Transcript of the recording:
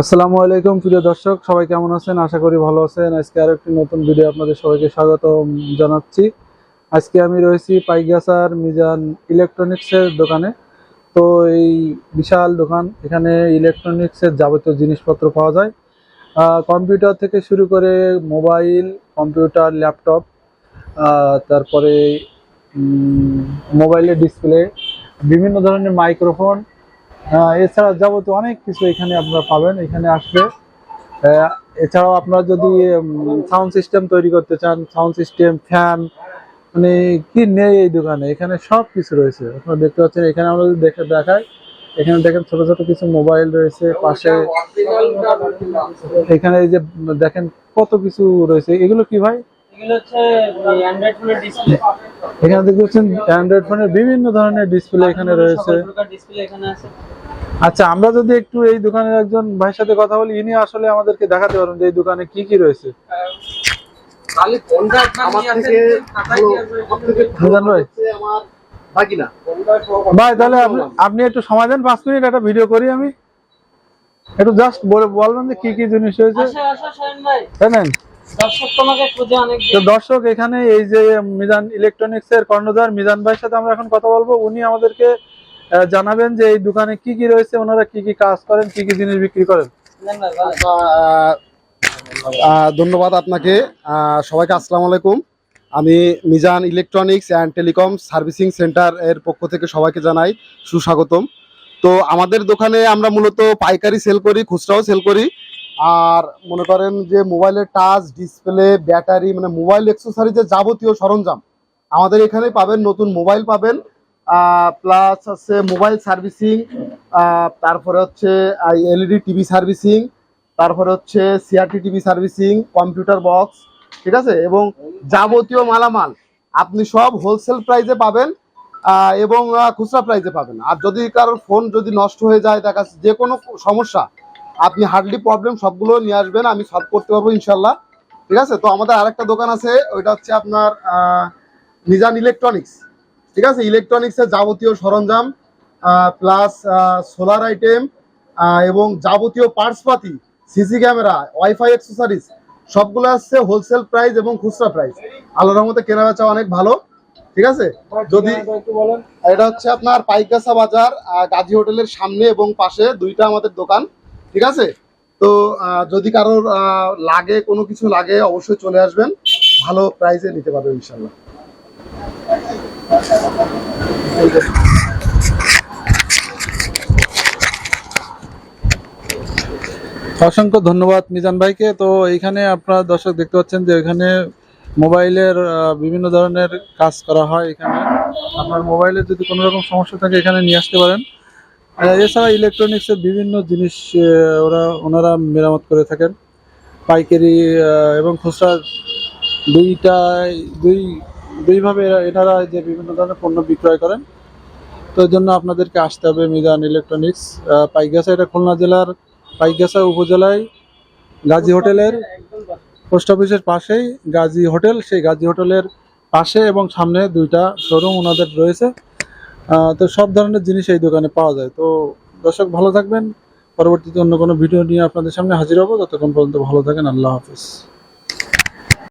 আসসালামু আলাইকুম, প্রিয় দর্শক। সবাই কেমন আছেন? আশা করি ভালো আছেন। আজকে আরও একটি নতুন ভিডিও আপনাদের সবাইকে স্বাগত জানাচ্ছি। আজকে আমি রয়েছি পাইগাসার মিজান ইলেকট্রনিক্সের দোকানে। তো এই বিশাল দোকান, এখানে ইলেকট্রনিক্সের যাবতীয় জিনিসপত্র পাওয়া যায়। কম্পিউটার থেকে শুরু করে মোবাইল, কম্পিউটার, ল্যাপটপ তারপরে মোবাইলের ডিসপ্লে বিভিন্ন ধরনের মাইক্রোফোন এছাড়া যাবতীয় অনেক কিছু এখানে আপনারা পাবেন। এখানে আসলে এছাড়াও আপনারা যদি সাউন্ড সিস্টেম তৈরি করতে চান সাউন্ড সিস্টেম ফ্যান মানে কি নেই এই দোকানে, এখানে সব কিছু রয়েছে। আপনারা দেখতে পাচ্ছেন, এখানে আমরা দেখে দেখাই, এখানে দেখেন ছোট ছোট কিছু মোবাইল রয়েছে, পাশে এখানে এই যে, দেখেন কত কিছু রয়েছে। এগুলো কি ভাই? এগুলো হচ্ছে অ্যান্ড্রয়েড ফোনের ডিসপ্লে এখানে দেখতে পাচ্ছেন অ্যান্ড্রয়েড ফোনের বিভিন্ন ধরনের ডিসপ্লে এখানে রয়েছে ডিসপ্লে এখানে আছে আচ্ছা আমরা যদি একটু এই দোকানের একজন ভাইয়ের সাথে কথা বলি ইনি আসলে আমাদেরকে দেখাতে পারেন যে এই দোকানে কি কি রয়েছে ভাই তাহলে আপনি একটু সময় দেন পাঁচ মিনিট একটা ভিডিও করি আমি একটু জাস্ট বলবেন যে কি কি জিনিস হয়েছে আসো আসো জানেন দর্শক তোমাকে খুঁজে অনেক তো দর্শক এখানে এই যে মিজান ইলেকট্রনিক্স এর কর্ণধার মিজান ভাইয়ের সাথে আমরা এখন কথা বলব। উনি আমাদেরকে আহ, জানাবেন যে এই দোকানে কি কি রয়েছে ওনারা কি কি কাজ করেন কি কি জিনিস বিক্রি করেন। ধন্যবাদ আপনাকে। আহ, সবাইকে আসসালামু আলাইকুম। আমি Mizan electronics and telecom servicing centre এর পক্ষ থেকে সবাইকে জানাই সুস্বাগতম। তো আমাদের দোকানে আমরা মূলত পাইকারি সেল করি খুচরাও সেল করি। আর মনে করেন যে মোবাইলের টাচ ডিসপ্লে ব্যাটারি মানে মোবাইল এক্সেসরিজের যাবতীয় সরঞ্জাম আমাদের এখানে পাবেন, নতুন মোবাইল পাবেন। প্লাস আছে মোবাইল সার্ভিসিং তারপরে হচ্ছে এলইডি টিভি সার্ভিসিং তারপরে হচ্ছে CRT TV servicing computer box ঠিক আছে? এবং যাবতীয় মালামাল আপনি সব হোলসেল প্রাইজে পাবেন এবং খুচরা প্রাইসে পাবেন। আর যদি কারোর ফোন যদি নষ্ট হয়ে যায়, দেখা যে কোনো সমস্যা আপনি হার্ডলি প্রবলেম সবগুলো নিয়ে আসবেন আমি সলভ করতে পারব ইনশাল্লাহ ঠিক আছে? তো আমাদের আরেকটা দোকান আছে ওইটা হচ্ছে আপনার নিজান ইলেকট্রনিক্স ঠিক আছে? ইলেকট্রনিক্সের যাবতীয় সরঞ্জাম প্লাস সোলার আইটেম এবং যাবতীয় পার্টসপাতি সিসি ক্যামেরা ওয়াইফাই অ্যাক্সেসরিজ সবগুলো আসছে হোলসেল প্রাইস এবং খুচরা প্রাইস আল্লাহর রহমতে কেনা বেচা অনেক ভালো। ঠিক আছে? যদি বলেন। এটা হচ্ছে আপনার পাইকাসা বাজার গাজী হোটেলের সামনে এবং পাশে দুইটা আমাদের দোকান। ঠিক আছে? তো যদি কারোর লাগে, কোনো কিছু লাগে, অবশ্যই চলে আসবেন। ভালো প্রাইসে নিতে পারবেন ইনশাল্লাহ অসংখ্য ধন্যবাদ মিজান ভাইকে। তো, এইখানে আপনারা দর্শক দেখতে পাচ্ছেন যে, এখানে মোবাইলের বিভিন্ন ধরনের কাজ করা হয় এখানে। আপনার মোবাইলে যদি কোনো রকম সমস্যা থাকে, এখানে নিয়ে আসতে পারেন। এছাড়া ইলেকট্রনিক্সের বিভিন্ন জিনিস ওরা ওনারা মেরামত করে থাকেন। পাইকারি এবং খুচরা দুইটাই দুই দুইভাবে এনারা যে বিভিন্ন ধরনের পণ্য বিক্রয় করেন। তো এর জন্য আপনাদেরকে আসতে হবে মিজান ইলেকট্রনিক্স পাইগাছা এটা খুলনা জেলার পাইগাছা উপজেলায় গাজী হোটেলের পোস্ট অফিসের পাশেই গাজী হোটেল সেই গাজী হোটেলের পাশে এবং সামনে দুইটা শোরুম ওনাদের রয়েছে। তো সব ধরনের জিনিস এই দোকানে পাওয়া যায়। তো দর্শক, ভালো থাকবেন। পরবর্তীতে অন্য কোনো ভিডিও নিয়ে আপনাদের সামনে হাজির হব। ততক্ষণ পর্যন্ত ভালো থাকেন। আল্লাহ হাফিজ।